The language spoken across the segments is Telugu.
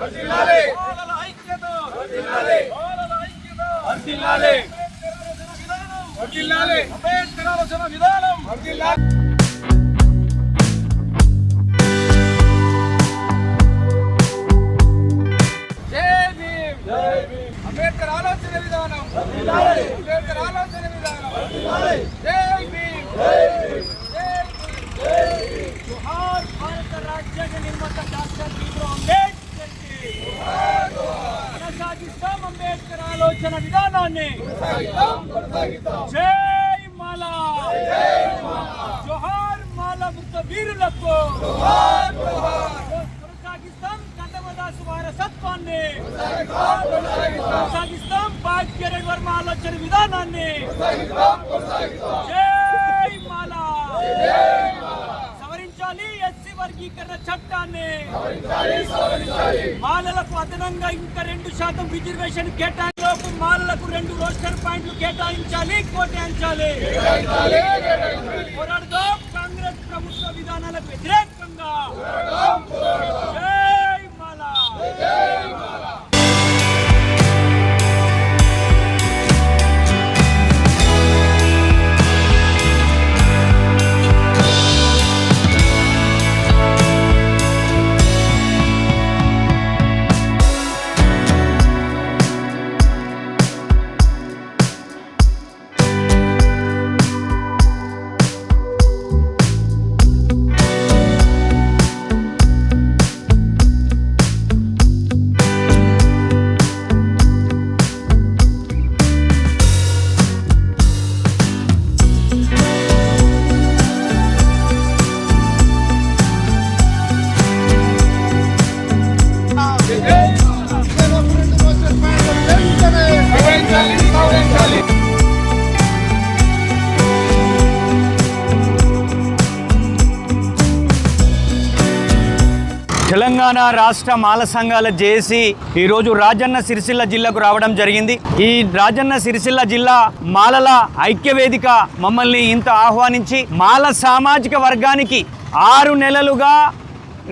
విధానం అంబేద్కర్ ఆలోచన విధానం అంబేద్కర్ ఆలోచన విధానం జై భీమ్ జోహార్ భారత రాజ్యాంగ నిర్మాత డాక్టర్ భీమ్రావ్ అంబేద్కర్ కి కొనసాగిస్తాం అంబేద్కర్ ఆలోచన విధానాన్ని జై మాలా జోహార్ మాలా వృత్త వీరులకు కొనసాగిస్తాం కందమదాసు వారసత్వాన్ని కొనసాగిస్తాం భాగ్యరెడ్డి వర్మ ఆలోచన విధానాన్ని జై మాలా సవరించాలి ఎస్సీ వర్గీకరణ చట్టాన్ని మాలలకు అదనంగా ఇంకా రెండు శాతం రిజర్వేషన్ కేటాయింపు మాలలకు రెండు రోస్టర్ పాయింట్లు కేటాయించాలి కోటాయించాలి. కాంగ్రెస్ ప్రభుత్వ విధానాలకు వ్యతిరేకంగా. జై మాల. తెలంగాణ రాష్ట్ర మాల సంఘాల జేఏసీ ఈరోజు రాజన్న సిరిసిల్ల జిల్లాకు రావడం జరిగింది. ఈ రాజన్న సిరిసిల్ల జిల్లా మాలల ఐక్యవేదిక మమ్మల్ని ఇంత ఆహ్వానించి మాల సామాజిక వర్గానికి ఆరు నెలలుగా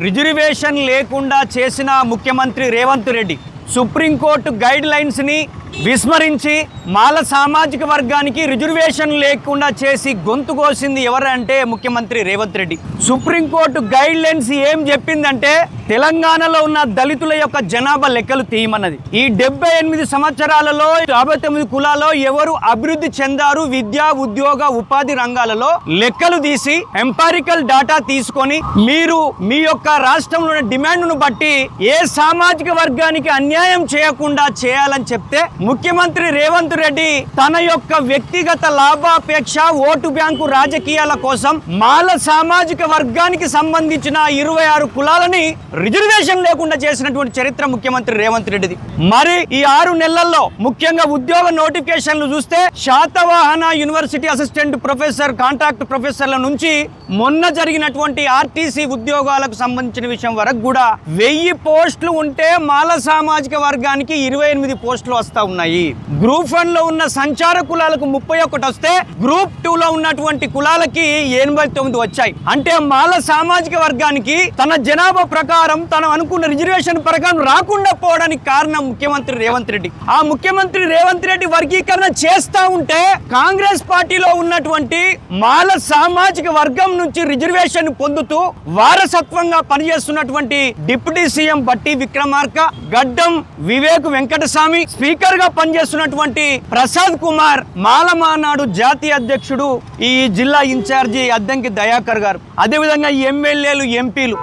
రిజర్వేషన్ లేకుండా చేసిన ముఖ్యమంత్రి Revanth Reddy supreme court guide లైన్స్ని విస్మరించి మాల సామాజిక వర్గానికి రిజర్వేషన్ లేకుండా చేసి గొంతు కోసింది ఎవరంటే ముఖ్యమంత్రి Revanth Reddy. Supreme court guidelines ఏం చెప్పిందంటే తెలంగాణలో ఉన్న దళితుల యొక్క జనాభా లెక్కలు తీయమన్నది. ఈ డెబ్బై ఎనిమిది సంవత్సరాలలో యాభై తొమ్మిది కులాల్లో ఎవరు అభివృద్ధి చెందారు విద్యా ఉద్యోగ ఉపాధి రంగాలలో లెక్కలు తీసి ఎంపారికల్ డాటా తీసుకొని మీరు మీ యొక్క రాష్ట్రంలో డిమాండ్ను బట్టి ఏ సామాజిక వర్గానికి అన్యాయం చేయకుండా చేయాలని చెప్తే ముఖ్యమంత్రి రేవంత్ రెడ్డి తన యొక్క వ్యక్తిగత లాభాపేక్ష ఓటు బ్యాంకు రాజకీయాల కోసం మాల సామాజిక వర్గానికి సంబంధించిన ఇరవై ఆరు కులాలని రిజర్వేషన్ లేకుండా చేసినటువంటి చరిత్ర ముఖ్యమంత్రి రేవంత్ రెడ్డిది. మరి ఈ ఆరు నెలల్లో ముఖ్యంగా ఉద్యోగ నోటిఫికేషన్లు చూస్తే Satavahana university assistant professor contract ప్రొఫెసర్ల నుంచి మొన్న జరిగినటువంటి ఆర్టీసీ ఉద్యోగాలకు సంబంధించిన విషయం వరకు కూడా వెయ్యి పోస్టులు ఉంటే మాల సామాజిక వర్గానికి ఇరవై ఎనిమిది పోస్టులు వస్తాయి ఉన్నాయి. గ్రూప్ వన్లో ఉన్న సంచార కులాలకు ముప్పై ఒకటి వస్తే గ్రూప్ టూ లో ఉన్నటువంటి కులాలకి ఎనభై తొమ్మిది వచ్చాయి. అంటే మాల సామాజిక వర్గానికి తన జనాభా ప్రకారం తను అనుకున్న రిజర్వేషన్ ప్రకారం రాకుండా పోవడానికి కారణం ముఖ్యమంత్రి రేవంత్ రెడ్డి. ఆ ముఖ్యమంత్రి రేవంత్ రెడ్డి వర్గీకరణ చేస్తా ఉంటే కాంగ్రెస్ పార్టీలో ఉన్నటువంటి మాల సామాజిక వర్గం నుంచి రిజర్వేషన్ పొందుతూ వారసత్వంగా పనిచేస్తున్నటువంటి డిప్యూటీ సీఎం బట్టి విక్రమార్క గడ్డం వివేక్ వెంకటస్వామి స్పీకర్గా పనిచేస్తున్నటువంటి ప్రసాద్ కుమార్ మాలమానాడు జాతీయ అధ్యక్షుడు ఈ జిల్లా ఇన్ఛార్జి అద్దంకి దయాకర్ గారు. అదేవిధంగా ఎమ్మెల్యేలు ఎంపీలు.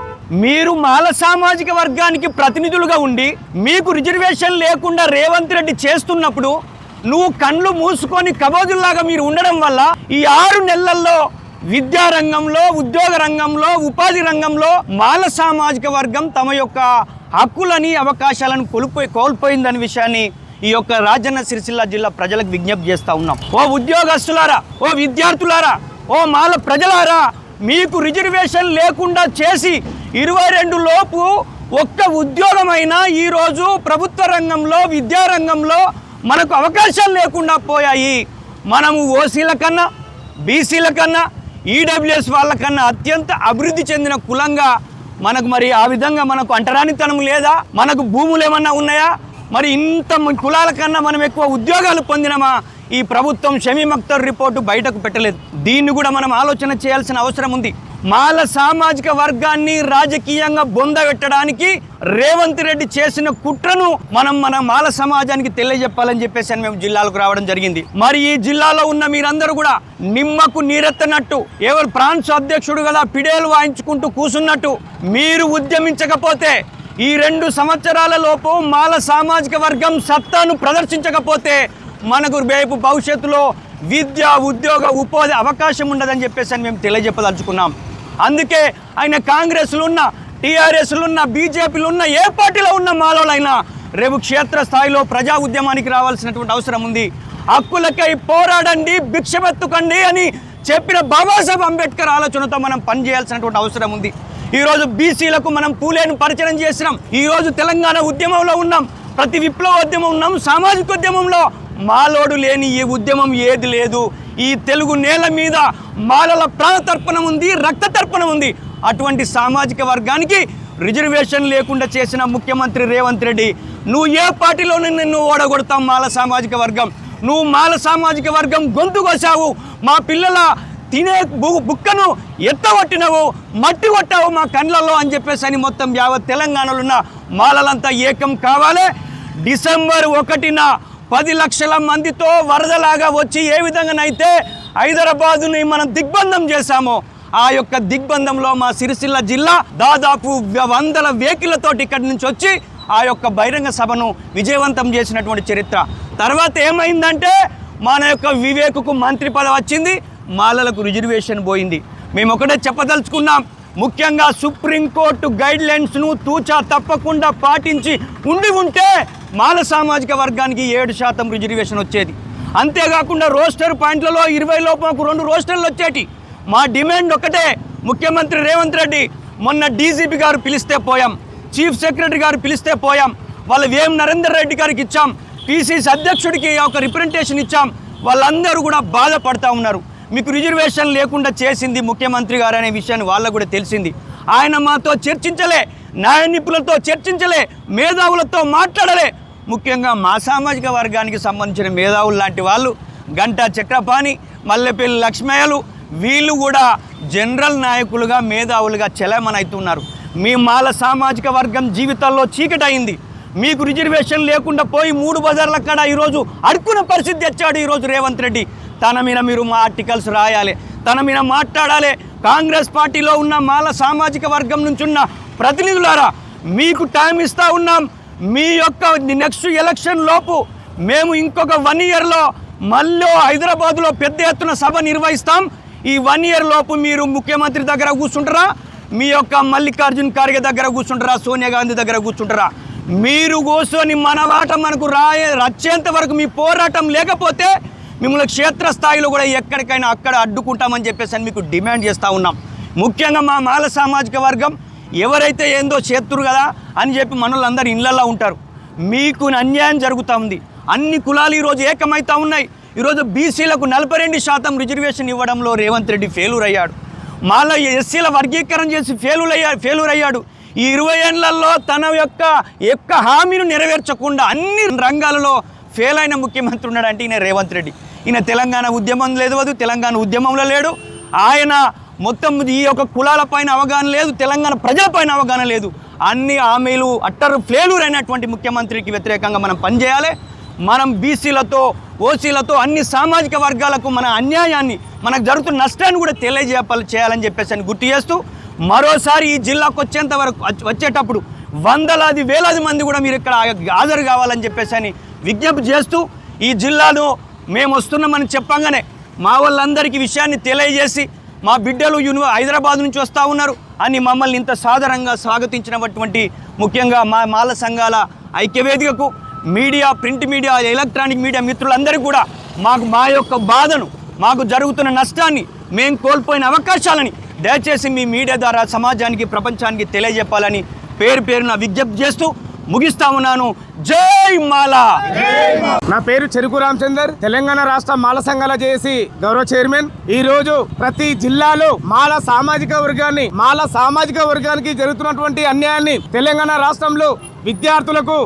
మీరు మాల సామాజిక వర్గానికి ప్రతినిధులుగా ఉండి మీకు రిజర్వేషన్ లేకుండా రేవంత్ రెడ్డి చేస్తున్నప్పుడు నువ్వు కళ్ళు మూసుకొని కబోజుల్లాగా మీరు ఉండడం వల్ల ఈ ఆరు నెలల్లో విద్యా రంగంలో ఉద్యోగ రంగంలో ఉపాధి రంగంలో మాల సామాజిక వర్గం తమ యొక్క హక్కులని అవకాశాలను కోల్పోయి కోల్పోయిందనే విషయాన్ని ఈ యొక్క రాజన్న సిరిసిల్ల జిల్లా ప్రజలకు విజ్ఞప్తి చేస్తూ ఉన్నాం. ఓ ఉద్యోగస్తులారా ఓ విద్యార్థులారా ఓ మాల ప్రజలారా మీకు రిజర్వేషన్ లేకుండా చేసి ఇరవై రెండు లోపు ఒక్క ఉద్యోగమైనా ఈరోజు ప్రభుత్వ రంగంలో విద్యా రంగంలో మనకు అవకాశాలు లేకుండా పోయాయి. మనము ఓసీల కన్నా బీసీల కన్నా ఈడబ్ల్యూఎస్ వాళ్ళకన్నా అత్యంత అభివృద్ధి చెందిన కులంగా మనకు మరి ఆ విధంగా మనకు అంటరానితనం లేదా? మనకు భూములు ఏమన్నా ఉన్నాయా? మరి ఇంత కులాల కన్నా మనం ఎక్కువ ఉద్యోగాలు పొందినమా? ఈ ప్రభుత్వం షమీ అఖ్తర్ రిపోర్టు బయటకు పెట్టలేదు. దీన్ని కూడా మనం ఆలోచన చేయాల్సిన అవసరం ఉంది. మాల సామాజిక వర్గాన్ని రాజకీయంగా బొందబెట్టడానికి రేవంత్ రెడ్డి చేసిన కుట్రను మనం మన మాల సమాజానికి తెలియజెప్పాలని చెప్పేసి అని మేము జిల్లాలకు రావడం జరిగింది. మరి ఈ జిల్లాలో ఉన్న మీరందరూ కూడా నిమ్మకు నీరెత్తనట్టు ఎవరు ప్రాంత అధ్యక్షుడు కదా పిడేలు వాయించుకుంటూ కూసున్నట్టు మీరు ఉద్యమించకపోతే ఈ రెండు సంవత్సరాల లోపు మాల సామాజిక వర్గం సత్తాను ప్రదర్శించకపోతే మనకు రేపు భవిష్యత్తులో విద్య ఉద్యోగ ఉపాధి అవకాశం ఉండదని చెప్పేసి అని మేము తెలియజెప్పదలుచుకున్నాం. అందుకే ఆయన కాంగ్రెస్లు ఉన్న టీఆర్ఎస్లు ఉన్న బీజేపీలు ఉన్న ఏ పార్టీలో ఉన్న మాలోలైనా రేపు క్షేత్ర స్థాయిలో ప్రజా ఉద్యమానికి రావాల్సినటువంటి అవసరం ఉంది. హక్కులకై పోరాడండి భిక్షమెత్తుకండి అని చెప్పిన బాబాసాహెబ్ అంబేద్కర్ ఆలోచనతో మనం పనిచేయాల్సినటువంటి అవసరం ఉంది. ఈరోజు బీసీలకు మనం పూలేను పరిచయం చేసినాం. ఈరోజు తెలంగాణ ఉద్యమంలో ఉన్నాం. ప్రతి విప్లవోద్యమం ఉన్నాం. సామాజిక ఉద్యమంలో మాలోడు లేని ఈ ఉద్యమం ఏది లేదు. ఈ తెలుగు నేల మీద మాలల ప్రాణ తర్పణం ఉంది రక్త తర్పణం ఉంది. అటువంటి సామాజిక వర్గానికి రిజర్వేషన్ లేకుండా చేసిన ముఖ్యమంత్రి రేవంత్ రెడ్డి నువ్వు ఏ పార్టీలోనే నిన్ను ఓడగొడతాం మాల సామాజిక వర్గం. నువ్వు మాల సామాజిక వర్గం గొంతు కోసావు. మా పిల్లల తినే బు- బుక్కను ఎత్తగొట్టినవు మట్టి కొట్టావు మా కండ్లలో అని చెప్పేసి అని మొత్తం యావత్ తెలంగాణలో ఉన్న మాలలంతా ఏకం కావాలి. డిసెంబర్ ఒకటిన పది లక్షల మందితో వరదలాగా వచ్చి ఏ విధంగానైతే హైదరాబాదుని మనం దిగ్బంధం చేశామో ఆ యొక్క దిగ్బంధంలో మా సిరిసిల్ల జిల్లా దాదాపు వందల వేకిలతోటి ఇక్కడి నుంచి వచ్చి ఆ యొక్క బహిరంగ సభను విజయవంతం చేసినటువంటి చరిత్ర. తర్వాత ఏమైందంటే మన యొక్క వివేకుకు మంత్రి పదవి వచ్చింది మాలలకు రిజర్వేషన్ పోయింది. మేము ఒకటే చెప్పదలుచుకున్నాం ముఖ్యంగా సుప్రీంకోర్టు గైడ్లైన్స్ను తూచా తప్పకుండా పాటించి ఉండి ఉంటే మాల సామాజిక వర్గానికి ఏడు శాతం రిజర్వేషన్ వచ్చేది. అంతేకాకుండా రోస్టర్ పాయింట్లలో ఇరవై లోపలకు రెండు రోస్టర్లు వచ్చేటి. మా డిమాండ్ ఒకటే ముఖ్యమంత్రి రేవంత్ రెడ్డి మొన్న డీజీపీ గారు పిలిస్తే పోయాం చీఫ్ సెక్రటరీ గారు పిలిస్తే పోయాం వాళ్ళ వేం నరేందర్ రెడ్డి గారికి ఇచ్చాం పీసీసీ అధ్యక్షుడికి ఒక రిప్రజెంటేషన్ ఇచ్చాం వాళ్ళందరూ కూడా బాధపడతా ఉన్నారు. మీకు రిజర్వేషన్ లేకుండా చేసింది ముఖ్యమంత్రి గారు అనే విషయాన్ని వాళ్ళకు కూడా తెలిసింది. ఆయన మాతో చర్చించలే న్యాయ నిపుణులతో చర్చించలే మేధావులతో మాట్లాడలే ముఖ్యంగా మా సామాజిక వర్గానికి సంబంధించిన మేధావులు లాంటి వాళ్ళు గంటా చక్రపాణి మల్లెపల్లి లక్ష్మయ్యలు వీళ్ళు కూడా జనరల్ నాయకులుగా మేధావులుగా చెలమనవుతున్నారు మీ మాల సామాజిక వర్గం జీవితాల్లో చీకటయింది. మీకు రిజర్వేషన్ లేకుండా పోయి మూడు బజార్ల కాడ ఈరోజు అడుక్కున్న పరిస్థితి తెచ్చాడు ఈరోజు రేవంత్ రెడ్డి. తన మీద మీరు మా ఆర్టికల్స్ రాయాలి తన మీద మాట్లాడాలి. కాంగ్రెస్ పార్టీలో ఉన్న మాల సామాజిక వర్గం నుంచి ఉన్న ప్రతినిధులారా మీకు టైం ఇస్తా ఉన్నాం. మీ యొక్క నెక్స్ట్ ఎలక్షన్ లోపు మేము ఇంకొక వన్ ఇయర్లో మళ్ళీ హైదరాబాద్లో పెద్ద ఎత్తున సభ నిర్వహిస్తాం. ఈ వన్ ఇయర్ లోపు మీరు ముఖ్యమంత్రి దగ్గర కూర్చుంటారా? మీ యొక్క మల్లికార్జున్ ఖార్గే దగ్గర కూర్చుంటారా? సోనియా గాంధీ దగ్గర కూర్చుంటారా? మీరు కూర్చొని మన వాట మనకు రాయ వచ్చేంత వరకు మీ పోరాటం లేకపోతే మిమ్మల్ని క్షేత్రస్థాయిలో కూడా ఎక్కడికైనా అక్కడ అడ్డుకుంటామని చెప్పేసి అని మీకు డిమాండ్ చేస్తూ ఉన్నాం. ముఖ్యంగా మా మాల సామాజిక వర్గం ఎవరైతే ఏందో చేతురు కదా అని చెప్పి మనోళ్ళందరూ ఇళ్ళల్లో ఉంటారు. మీకు అన్యాయం జరుగుతూ ఉంది. అన్ని కులాలు ఈరోజు ఏకమవుతా ఉన్నాయి. ఈరోజు బీసీలకు నలభై రెండు శాతం రిజర్వేషన్ ఇవ్వడంలో రేవంత్ రెడ్డి ఫెయిలూర్ అయ్యాడు మాలో ఎస్సీల వర్గీకరణ చేసి ఫెయిలూర్ అయ్యా ఫెయిలూర్ అయ్యాడు ఈ ఇరవై ఏళ్ళలో తన యొక్క యొక్క హామీను నెరవేర్చకుండా అన్ని రంగాలలో ఫెయిల్ అయిన ముఖ్యమంత్రి ఉన్నాడంటే ఈయన రేవంత్ రెడ్డి. ఈయన తెలంగాణ ఉద్యమం లేదు తెలంగాణ ఉద్యమంలో లేడు. ఆయన మొత్తం ఈ యొక్క కులాల పైన అవగాహన లేదు తెలంగాణ ప్రజల పైన అవగాహన లేదు. అన్ని హామీలు అట్టరు ఫ్లేలూర్ అయినటువంటి ముఖ్యమంత్రికి వ్యతిరేకంగా మనం పనిచేయాలి. మనం బీసీలతో ఓసీలతో అన్ని సామాజిక వర్గాలకు మన అన్యాయాన్ని మనకు జరుగుతున్న నష్టాన్ని కూడా తెలియజేపాలి చేయాలని చెప్పేసి అని గుర్తు చేస్తూ మరోసారి ఈ జిల్లాకు వచ్చేంత వరకు వచ్చేటప్పుడు వందలాది వేలాది మంది కూడా మీరు ఇక్కడ హాజరు కావాలని చెప్పేసి అని విజ్ఞప్తి చేస్తూ ఈ జిల్లాలో మేము వస్తున్నామని చెప్పంగానే మా వాళ్ళందరికీ విషయాన్ని తెలియజేసి మా బిడ్డలు యూనివ హైదరాబాద్ నుంచి వస్తూ ఉన్నారు. అని మమ్మల్ని ఇంత సాదరంగా స్వాగతించినటువంటి ముఖ్యంగా మా మాల సంఘాల ఐక్యవేదికకు media print media electronic media మిత్రులందరూ కూడా మాకు మా యొక్క బాధను మాకు జరుగుతున్న నష్టాన్ని మేము కోల్పోయిన అవకాశాలని దయచేసి మీ మీడియా ద్వారా సమాజానికి ప్రపంచానికి తెలియజెప్పాలని పేరు పేరున విజ్ఞప్తి చేస్తూ ముగిస్తా ఉన్నాను. జై మాలా. నా పేరు చెరుకు రామచందర్. తెలంగాణ రాష్ట్ర మాల సంఘాల జేఏసీ గౌరవ చైర్మన్. ఈ రోజు ప్రతి జిల్లాలో మాల సామాజిక వర్గాన్ని మాల సామాజిక వర్గానికి జరుగుతున్నటువంటి అన్యాయాన్ని తెలంగాణ రాష్ట్రంలో విద్యార్థులకు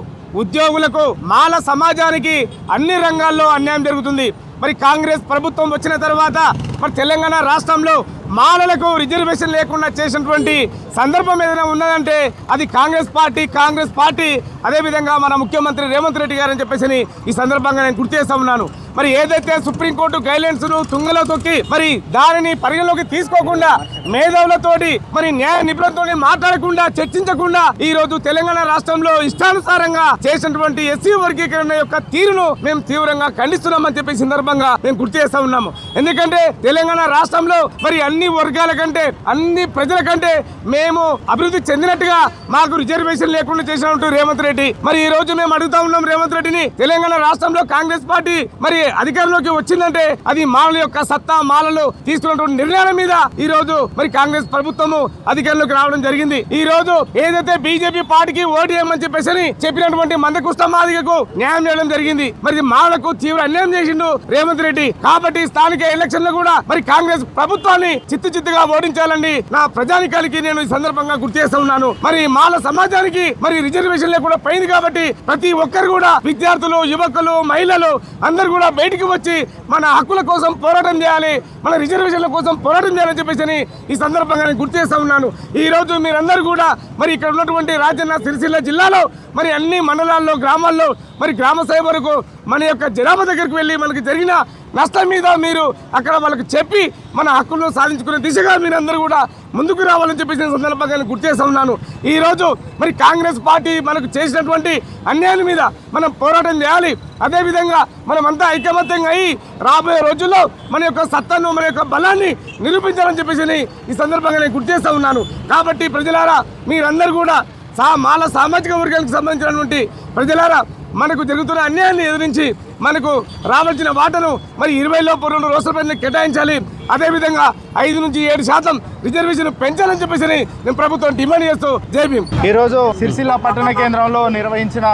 ఉద్యోగులకు మాల సమాజానికి అన్ని రంగాల్లో అన్యాయం జరుగుతుంది. మరి కాంగ్రెస్ ప్రభుత్వం వచ్చిన తర్వాత మరి తెలంగాణ రాష్ట్రంలో మాలలకు రిజర్వేషన్ లేకుండా చేసినటువంటి సందర్భం ఏదైనా ఉన్నదంటే అది కాంగ్రెస్ పార్టీ కాంగ్రెస్ పార్టీ. అదేవిధంగా మన ముఖ్యమంత్రి రేవంత్ రెడ్డి గారు అని చెప్పేసి ఈ సందర్భంగా నేను గుర్తు చేస్తా ఉన్నాను. మరి ఏదైతే సుప్రీంకోర్టు గైడ్లైన్స్ను తుంగలో తొక్కి మరి దానిని పరిగణలోకి తీసుకోకుండా మేధావులతోటి మరి న్యాయ నిపుణులతో మాట్లాడకుండా చర్చించకుండా ఈ రోజు తెలంగాణ రాష్ట్రంలో ఇష్టానుసారంగా చేసినటువంటి ఎస్సీ వర్గీకరణ యొక్క తీరును మేము తీవ్రంగా ఖండిస్తున్నామని చెప్పి సందర్భంగా మేము గుర్తు చేస్తా ఉన్నాము. ఎందుకంటే తెలంగాణ రాష్ట్రంలో మరి అన్ని వర్గాల కంటే అన్ని ప్రజల కంటే మేము అభివృద్ధి చెందినట్టుగా మాకు రిజర్వేషన్ లేకుండా చేసినట్టు రేవంత్ రెడ్డి. మరి ఈ రోజు మేము అడుగుతా ఉన్నాం రేవంత్ రెడ్డిని తెలంగాణ రాష్ట్రంలో కాంగ్రెస్ పార్టీ మరి అధికారంలోకి వచ్చిందంటే అది మాలల యొక్క సత్తా మాలలు తీసుకున్నటువంటి నిర్ణయాల మీద ఈ రోజు మరి కాంగ్రెస్ ప్రభుత్వము అధికారంలోకి రావడం జరిగింది. ఈ రోజు ఏదైతే బీజేపీ పార్టీకి ఓటు చేయమని చెప్పేసి అని చెప్పినటువంటి మందకృష్ణ మాదిగకు న్యాయం చేయడం జరిగింది. మరి మాలకు తీవ్ర అన్యాయం చేసిండు రేవంత్ రెడ్డి. కాబట్టి స్థానిక ఎలక్షన్లో కూడా మరి కాంగ్రెస్ ప్రభుత్వాన్ని చిత్తు చిత్తుగా ఓడించాలని నా ప్రజానికానికి నేను ఈ సందర్భంగా గుర్తు చేస్తా ఉన్నాను. మరి మాల సమాజానికి మరి రిజర్వేషన్ కూడా పోయింది కాబట్టి ప్రతి ఒక్కరు కూడా విద్యార్థులు యువకులు మహిళలు అందరు కూడా బయటికి వచ్చి మన హక్కుల కోసం పోరాటం చేయాలి మన రిజర్వేషన్ల కోసం పోరాటం చేయాలని చెప్పేసి అని ఈ సందర్భంగా నేను గుర్తు చేస్తా ఉన్నాను. ఈ రోజు మీరందరూ కూడా మరి ఇక్కడ ఉన్నటువంటి రాజన్న సిరిసిల్ల జిల్లాలో మరి అన్ని మండలాల్లో గ్రామాల్లో మరి గ్రామ సభ వరకు మన యొక్క జనాభా దగ్గరికి వెళ్ళి మనకి జరిగిన నష్టం మీద మీరు అక్కడ వాళ్ళకి చెప్పి మన హక్కులను సాధించుకునే దిశగా మీరందరూ కూడా ముందుకు రావాలని చెప్పేసి సందర్భంగా నేను గుర్తు చేస్తా ఉన్నాను. ఈ రోజు మరి కాంగ్రెస్ పార్టీ మనకు చేసినటువంటి అన్యాయం మీద మనం పోరాటం చేయాలి. అదేవిధంగా మనమంతా ఐకమత్యంగా అయ్యి రాబోయే రోజుల్లో మన యొక్క సత్తాను మన యొక్క బలాన్ని నిరూపించాలని చెప్పేసి ఈ సందర్భంగా నేను గుర్తు చేస్తూ ఉన్నాను. కాబట్టి ప్రజలారా మీరందరూ కూడా సా మాల సామాజిక వర్గానికి సంబంధించినటువంటి ప్రజలారా మనకు జరుగుతున్న అన్యాయాన్ని ఎదిరించి మనకు రావాల్సిన వాటను మరి ఇరవైలోపు రెండు రోజుల పైన కేటాయించాలి. అదేవిధంగా ఐదు నుంచి ఏడు శాతం రిజర్వేషన్ పెంచాలని చెప్పేసి నేను ప్రభుత్వం డిమాండ్ చేస్తూ జై ఈరోజు సిరిసిల్ల పట్టణ కేంద్రంలో నిర్వహించిన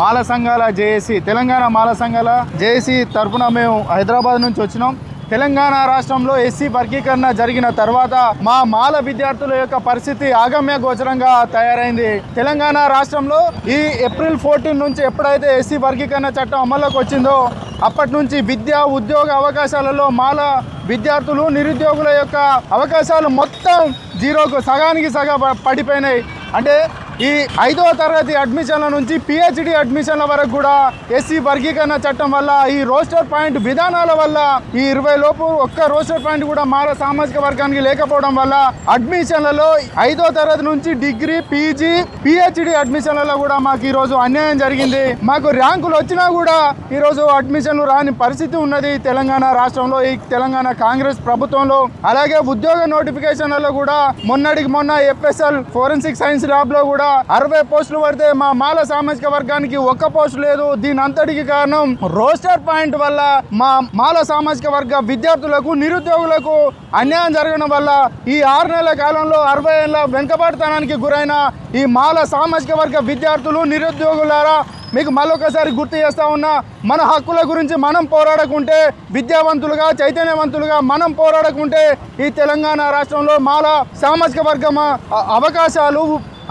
మాల సంఘాల జేఏసీ తెలంగాణ మాల సంఘాల జేఏసీ తరఫున మేము హైదరాబాద్ నుంచి వచ్చినాం. తెలంగాణ రాష్ట్రంలో ఎస్సీ వర్గీకరణ జరిగిన తర్వాత మా మాల విద్యార్థుల యొక్క పరిస్థితి ఆగమ్య గోచరంగా తయారైంది. తెలంగాణ రాష్ట్రంలో ఈ ఏప్రిల్ ఫోర్టీన్ నుంచి ఎప్పుడైతే ఎస్సీ వర్గీకరణ చట్టం అమల్లోకి వచ్చిందో అప్పటి నుంచి విద్య ఉద్యోగ అవకాశాలలో మాల విద్యార్థులు నిరుద్యోగుల యొక్క అవకాశాలు మొత్తం జీరోకు సగానికి సగ పడిపోయినాయి. అంటే ఈ ఐదో తరగతి అడ్మిషన్ల నుంచి పిహెచ్డి అడ్మిషన్ల వరకు కూడా ఎస్సీ వర్గీకరణ చట్టం వల్ల ఈ రోస్టర్ పాయింట్ విధానాల వల్ల ఈ ఇరవై లోపు ఒక్క రోస్టర్ పాయింట్ కూడా మార సామాజిక వర్గానికి లేకపోవడం వల్ల అడ్మిషన్లలో ఐదో తరగతి నుంచి డిగ్రీ పీజీ పిహెచ్డి అడ్మిషన్లలో కూడా మాకు ఈ రోజు అన్యాయం జరిగింది. మాకు ర్యాంకులు వచ్చినా కూడా ఈ రోజు అడ్మిషన్లు రాని పరిస్థితి ఉన్నది తెలంగాణ రాష్ట్రంలో ఈ తెలంగాణ కాంగ్రెస్ ప్రభుత్వంలో. అలాగే ఉద్యోగ నోటిఫికేషన్లలో కూడా మొన్నటికి మొన్న ఎఫ్ఎస్ఎల్ ఫోరెన్సిక్ సైన్స్ ల్యాబ్లో కూడా అరవై పోస్టులు పడితే మా మాల సామాజిక వర్గానికి ఒక్క పోస్ట్ లేదు. దీని అంతటికి కారణం రోస్టర్ పాయింట్ వల్ల మా మాల సామాజిక వర్గ విద్యార్థులకు నిరుద్యోగులకు అన్యాయం జరగడం వల్ల ఈ ఆరు నెలల కాలంలో అరవై ఏళ్ళ వెనుకబడితనానికి గురైన ఈ మాల సామాజిక వర్గ విద్యార్థులు నిరుద్యోగులారా మీకు మళ్ళొకసారి గుర్తు చేస్తా ఉన్నా మన హక్కుల గురించి మనం పోరాడకుంటే విద్యావంతులుగా చైతన్యవంతులుగా మనం పోరాడకుంటే ఈ తెలంగాణ రాష్ట్రంలో మాల సామాజిక వర్గం అవకాశాలు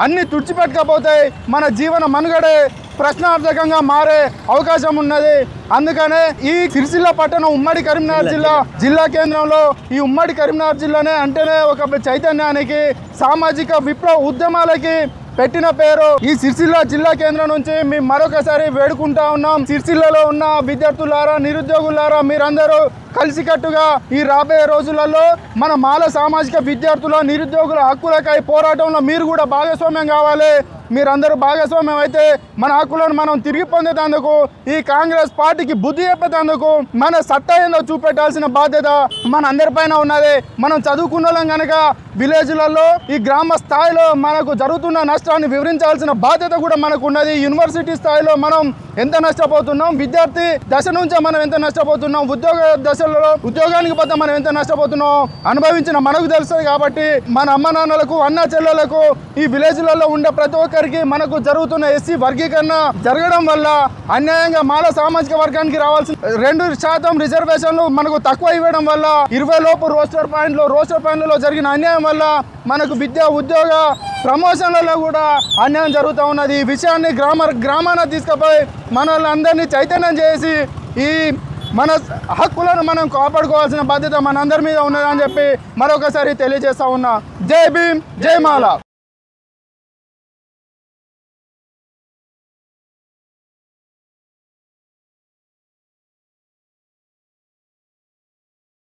అన్ని తుడిచిపెట్టకపోతే మన జీవన మనుగడే ప్రశ్నార్థకంగా మారే అవకాశం ఉన్నది. అందుకనే ఈ సిరిసిల్ల పట్టణం ఉమ్మడి కరీంనగర్ జిల్లా జిల్లా కేంద్రంలో ఈ ఉమ్మడి కరీంనగర్ జిల్లానే అంటేనే ఒక చైతన్యానికి సామాజిక విప్లవ ఉద్యమాలకి పెట్టిన పేరు ఈ సిరిసిల్ల జిల్లా కేంద్రం నుంచి మేము మరొకసారి వేడుకుంటా ఉన్నాం. సిరిసిల్లలో ఉన్న విద్యార్థులారా నిరుద్యోగులారా మీరందరూ కలిసికట్టుగా ఈ రాబోయే రోజులలో మన మాల సామాజిక విద్యార్థుల నిరుద్యోగుల హక్కులకై పోరాటంలో మీరు కూడా భాగస్వామ్యం కావాలి. మీరందరూ భాగస్వామ్యం. అయితే మన హక్కులను మనం తిరిగి పొందేటందుకు ఈ కాంగ్రెస్ పార్టీకి బుద్ధి చెప్పేటందుకు మన సత్తా ఏందో చూపెట్టాల్సిన బాధ్యత మన అందరిపైన ఉన్నది. మనం చదువుకున్న వాళ్ళం కనుక విలేజ్లలో ఈ గ్రామ స్థాయిలో మనకు జరుగుతున్న నష్టాన్ని వివరించాల్సిన బాధ్యత కూడా మనకు ఉన్నది యూనివర్సిటీ స్థాయిలో మనం ఎంత నష్టపోతున్నాం? విద్యార్థి దశ నుంచే మనం ఎంత నష్టపోతున్నాం? ఉద్యోగ దశలలో ఉద్యోగానికి పోతే మనం ఎంత నష్టపోతున్నాం? అనుభవించిన మనకు తెలుస్తుంది కాబట్టి మన అమ్మ నాన్నలకు అన్న చెల్లెలకు ఈ విలేజ్లలో ఉండే ప్రతి ఒక్కరికి మనకు జరుగుతున్న ఎస్సీ వర్గీకరణ జరగడం వల్ల అన్యాయంగా మాల సామాజిక వర్గానికి రావాల్సిన రెండు శాతం రిజర్వేషన్లు మనకు తక్కువ ఇవ్వడం వల్ల ఇరవై లోపు రోస్టర్ పాయింట్లు రోస్టర్ పాయింట్లలో జరిగిన అన్యాయం వల్ల మనకు విద్య ఉద్యోగ ప్రమోషన్లలో కూడా అన్యాయం జరుగుతూ ఉన్నది. ఈ విషయాన్ని గ్రామ గ్రామాన తీసుకుపోయి మన వాళ్ళందరినీ చైతన్యం చేసి ఈ మన హక్కులను మనం కాపాడుకోవాల్సిన బాధ్యత మనందరి మీద ఉన్నదని చెప్పి మరొకసారి తెలియజేస్తా ఉన్నా. జై భీమ్ జై మాలా.